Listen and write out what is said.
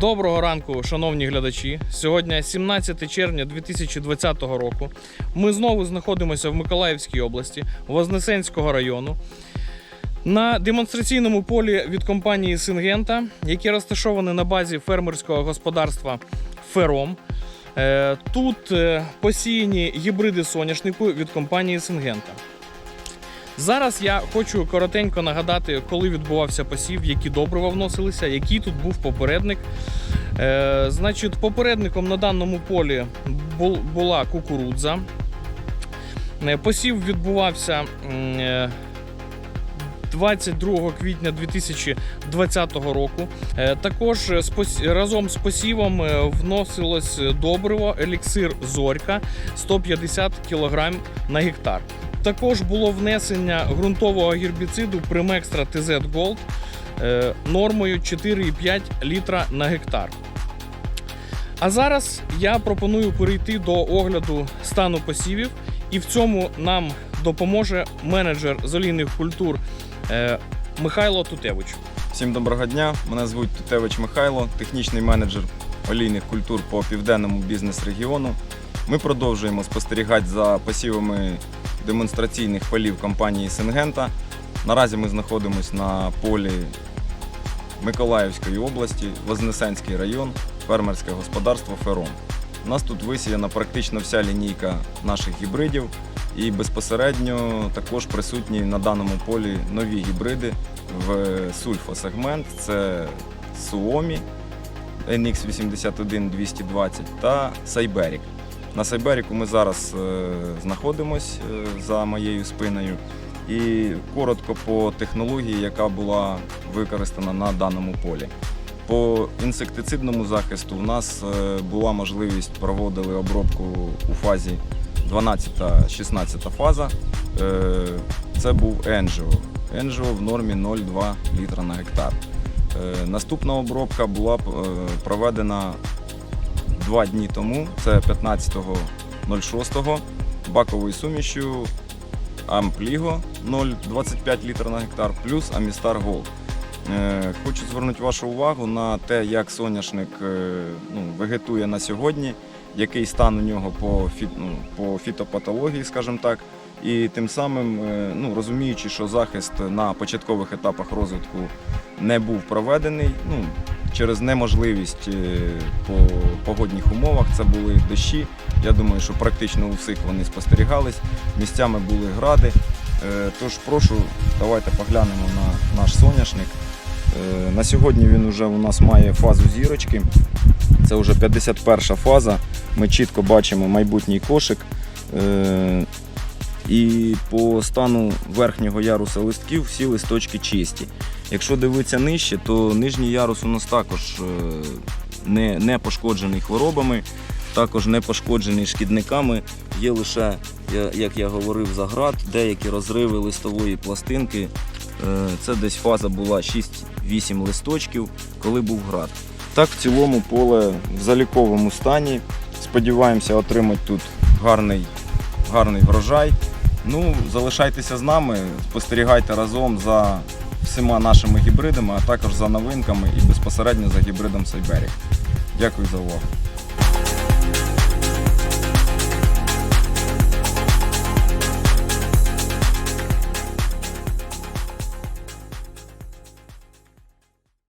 Доброго ранку, шановні глядачі. Сьогодні 17 червня 2020 року. Ми знову знаходимося в Миколаївській області, Вознесенського району. На демонстраційному полі від компанії Сингента, яке розташоване на базі фермерського господарства Фером. Е, Тут е, посіяні гібриди соняшнику від компанії Сингента. Зараз я хочу коротенько нагадати, коли відбувався посів, які добрива вносилися, який тут був попередник. Е, значить, попередником на даному полі бу- була кукурудза. Е, Посів відбувався е, 22 квітня 2020 року. Е, Також разом з посівом е, вносилось добриво еліксир Зорька 150 кг на гектар. Також було внесення ґрунтового гербіциду Primextra TZ Gold е, нормою 4,5 літра на гектар. А зараз я пропоную перейти до огляду стану посівів, і в цьому нам допоможе менеджер з олійних культур е, Михайло Тутевич. Всім доброго дня. Мене звуть Тутевич Михайло, технічний менеджер олійних культур по південному бізнес-регіону. Ми продовжуємо спостерігати за посівами демонстраційних полів компанії Сингента. Наразі ми знаходимося на полі Миколаївської області, Вознесенський район, фермерське господарство Ферон. У нас тут висіяна практично вся лінійка наших гібридів, і безпосередньо також присутні на даному полі нові гібриди в сульфосегмент. Це Suomi NX81 220 та Сайберік. На Сайберіку ми зараз е, знаходимось е, за моєю спиною. І коротко по технології, яка була використана на даному полі. По інсектицидному захисту у нас е, була можливість проводили обробку у фазі 12-16 фаза. Це був Енжіо. Енжіо в нормі 0,2 літра на гектар. Наступна обробка була проведена два дні тому, це 15.06, баковою сумішю Ампліго 0,25 літра на гектар плюс Амістар Голд. Е, Хочу звернути вашу увагу на те, як соняшник е, ну, вегетує на сьогодні, який стан у нього по, фіт, ну, по фітопатології, скажімо так. І тим самим, е, ну, розуміючи, що захист на початкових етапах розвитку не був проведений, ну, через неможливість е, по погодних умовах, це були дощі. Я думаю, що практично у всіх вони спостерігались. Місцями були гради. Е, Тож прошу, давайте поглянемо на наш соняшник. Е, На сьогодні він вже у нас має фазу зірочки. Це вже 51 фаза. Ми чітко бачимо майбутній кошик. І по стану верхнього яруса листків всі листочки чисті. Якщо дивитися нижче, то нижній ярус у нас також е, не, не пошкоджений хворобами, також не пошкоджений шкідниками. Є лише, як я говорив, заград, деякі розриви листової пластинки. Е, Це десь фаза була 6-8 листочків, коли був град. Так, в цілому поле в заліковому стані. Сподіваємося отримати тут гарний, гарний врожай. Ну, залишайтеся з нами, спостерігайте разом за всіма нашими гібридами, а також за новинками і безпосередньо за гібридом Сайбері. Дякую за увагу.